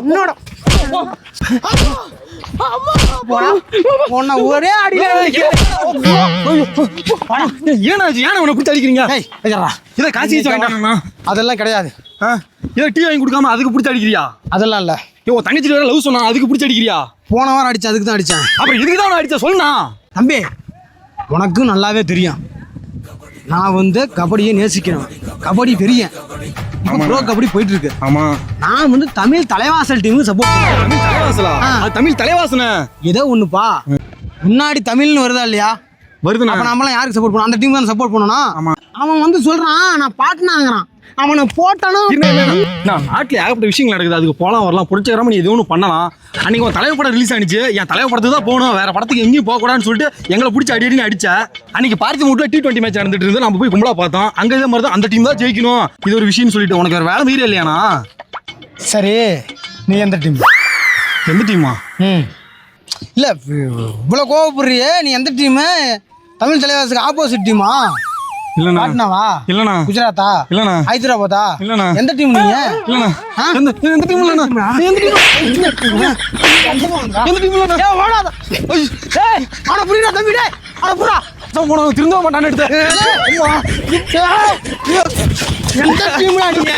உன்னோட உன்னை ஒரே அடியில ஏனாச்சு ஏன் அவனை குடிச்சு அடிக்கிறீங்க. இதை காசு அதெல்லாம் கிடையாது இதை டீ வாங்கி கொடுக்காம அதுக்கு பிடிச்சி அடிக்கிறியா அதெல்லாம் இல்ல உன் தங்கச்சி வேற லவ் சொன்னா அதுக்கு பிடிச்சி அடிக்கிறியா போன வாரம் அடிச்சேன் அதுக்கு தான் அடிச்சேன் அப்புறம் இதுக்கு தான் நான் அடிச்ச சொல்லுண்ணா தம்பி உனக்கும் நல்லாவே தெரியும் நான் வந்து கபடியை நேசிக்கிறேன் கபடி இப்போ ப்ரோ கபடி போயிட்டு இருக்கு ஆமா. நான் வந்து தமிழ் தலைவாசல் டீமுக்கு சப்போர்ட் தமிழ் தலைவாசலா? தமிழ் தலைவாசன? ஏதோ ஒண்ணுப்பா. முன்னாடி தமிழ்னு வருதா இல்லையா? வருதுண்ணா அப்ப நம்மளாம் யாருக்கு சப்போர்ட் பண்ணோம் அந்த டீம் தான் சப்போர்ட் பண்ணணும் ஆமா. அவன் வந்து சொல்றான் நான் பாட்டுனாங்கிறான். அவனை போட்டானா நாட்டில் ஏகப்பட்ட விஷயங்கள் நடக்குது. அதுக்கு போலாம் வரலாம் புடிச்சக்கிராம நீ எது ஒன்று பண்ணலாம். அன்னைக்கு உன் தலைவர் படம் ரிலீஸ் ஆனிச்சு. என் தலைவர் படத்துக்கு தான் போகணும். வேற படத்துக்கு எங்கேயும் போகக்கூடாதுன்னு சொல்லிட்டு எங்களை பிடிச்சி அடி அடின்னு அடிச்ச அன்னைக்கு பார்த்தி மூட்டில் டி டுவெண்ட்டி மேட்ச் நடந்துட்டு இருந்து நம்ம போய் கும்பலா பார்த்தோம். அங்க இதே மாதிரி தான் அந்த டீம் தான் ஜெயிக்கணும். இது ஒரு விஷயம்னு சொல்லிட்டு உனக்கு வேற வேலை மீறி இல்லையாண்ணா? சரி நீ எந்த டீம் எந்த டீமா ம். இல்ல இவ்வளோ கோவப்படுறியே நீ எந்த டீமு தமிழ் தலைவாசுக்கு ஆப்போசிட் டீமா இல்லண்ணா. பாட்னாவா இல்லண்ணா. குஜராத்தா? இல்லண்ணா. ஹைதராபாத்தா? இல்லண்ணா. எந்த டீம் நீங்க? இல்லண்ணா? எந்த எந்த டீம் இல்லண்ணா? எந்த டீம் எந்த டீம் இல்லண்ணா? ஏய், ஓடாத ஏய் அட புரியடா தம்பி? டேய் அட புறா போனவன் திரும்ப மாட்டான்னு எடுத்தேன். எந்த டீம்டா நீங்க?